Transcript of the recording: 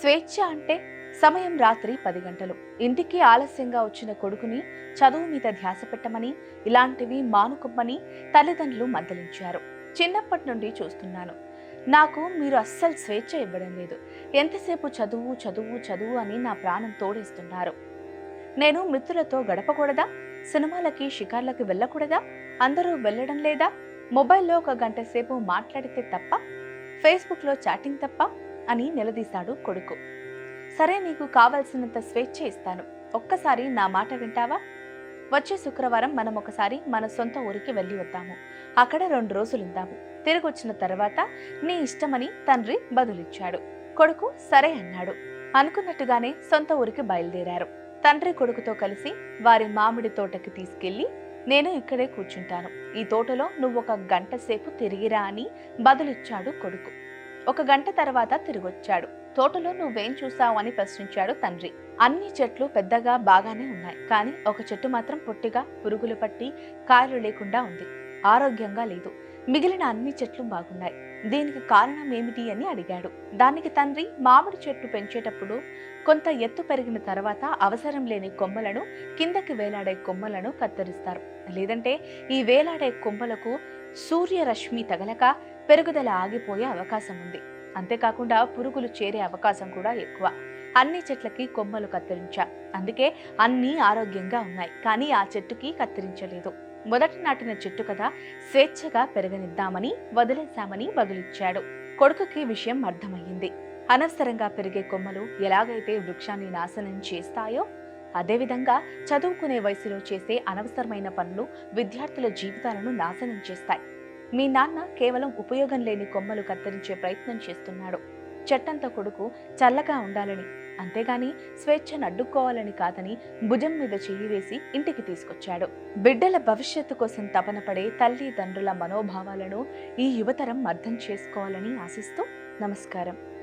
స్వేచ్ఛ అంటే సమయం రాత్రి పది గంటలు. ఇంటికి ఆలస్యంగా వచ్చిన కొడుకుని చదువు మీద ధ్యాస పెట్టమని ఇలాంటివి మానుకొమ్మని తల్లిదండ్రులు మందలించారు. చిన్నప్పటి నుండి చూస్తున్నాను. నాకు మీరు అస్సలు స్వేచ్ఛ ఇవ్వడం లేదు. ఎంతసేపు చదువు చదువు చదువు అని నా ప్రాణం తోడేస్తున్నారు. నేను మిత్రులతో గడపకూడదా? సినిమాలకి షికార్లకి వెళ్ళకూడదా? అందరూ వెళ్ళడం లేదా? మొబైల్లో ఒక గంట సేపు మాట్లాడితే తప్ప? ఫేస్బుక్లో చాటింగ్ తప్ప? అని నిలదీశాడు కొడుకు. సరే నీకు కావలసినంత స్వేచ్ఛ ఇస్తాను. ఒక్కసారి నా మాట వింటావా? వచ్చే శుక్రవారం మనం ఒకసారి మన సొంత ఊరికి వెళ్ళి వద్దాము. అక్కడ రెండు రోజులుందాము. తిరిగొచ్చిన తర్వాత నీ ఇష్టమని తండ్రి బదులిచ్చాడు. కొడుకు సరే అన్నాడు. అనుకున్నట్టుగానే సొంత ఊరికి బయలుదేరారు. తండ్రి కొడుకుతో కలిసి వారి మామిడి తోటకి తీసుకెళ్ళి నేను ఇక్కడే కూర్చుంటాను. ఈ తోటలో నువ్వు ఒక గంట సేపు తిరిగిరా అని బదులిచ్చాడు కొడుకు. ఒక గంట తర్వాత తిరిగొచ్చాడు. తోటలో నువ్వేం చూసావు? అని ప్రశ్నించాడు తండ్రి. అన్ని చెట్లు పెద్దగా బాగానే ఉన్నాయి కానీ ఒక చెట్టు మాత్రం పొట్టిగా పురుగులు పట్టి కాయలు లేకుండా ఉంది. ఆరోగ్యంగా లేదు. మిగిలిన అన్ని చెట్లు బాగున్నాయి. దీనికి కారణం ఏమిటి? అని అడిగాడు. దానికి తండ్రి మామిడి చెట్టు పెంచేటప్పుడు కొంత ఎత్తు పెరిగిన తర్వాత అవసరం లేని కొమ్మలను కిందకి వేలాడే కొమ్మలను కత్తిరిస్తారు. లేదంటే ఈ వేలాడే కొమ్మలకు సూర్యరశ్మి తగలక పెరుగుదల ఆగిపోయే అవకాశం ఉంది. అంతేకాకుండా పురుగులు చేరే అవకాశం కూడా ఎక్కువ. అన్ని చెట్లకి కొమ్మలు కత్తిరించా. అందుకే అన్నీ ఆరోగ్యంగా ఉన్నాయి. కానీ ఆ చెట్టుకి కత్తిరించలేదు. మొదట నాటిన చెట్టు కదా స్వేచ్ఛగా పెరగనిద్దామని వదిలేశామని బదులిచ్చాడు కొడుకుకి విషయం అర్థమయ్యింది. అనవసరంగా పెరిగే కొమ్మలు ఎలాగైతే వృక్షాన్ని నాశనం చేస్తాయో అదేవిధంగా చదువుకునే వయసులో చేసే అనవసరమైన పనులు విద్యార్థుల జీవితాలను నాశనం చేస్తాయి. మీ నాన్న కేవలం ఉపయోగం లేని కొమ్మలు కత్తిరించే ప్రయత్నం చేస్తున్నాడు. చెట్టంత కొడుకు చల్లగా ఉండాలని అంతేగాని స్వేచ్ఛను అడ్డుకోవాలని కాదని భుజం మీద చెయ్యి వేసి ఇంటికి తీసుకొచ్చాడు. బిడ్డల భవిష్యత్తు కోసం తపనపడే తల్లిదండ్రుల మనోభావాలను ఈ యువతరం అర్థం చేసుకోవాలని ఆశిస్తూ నమస్కారం.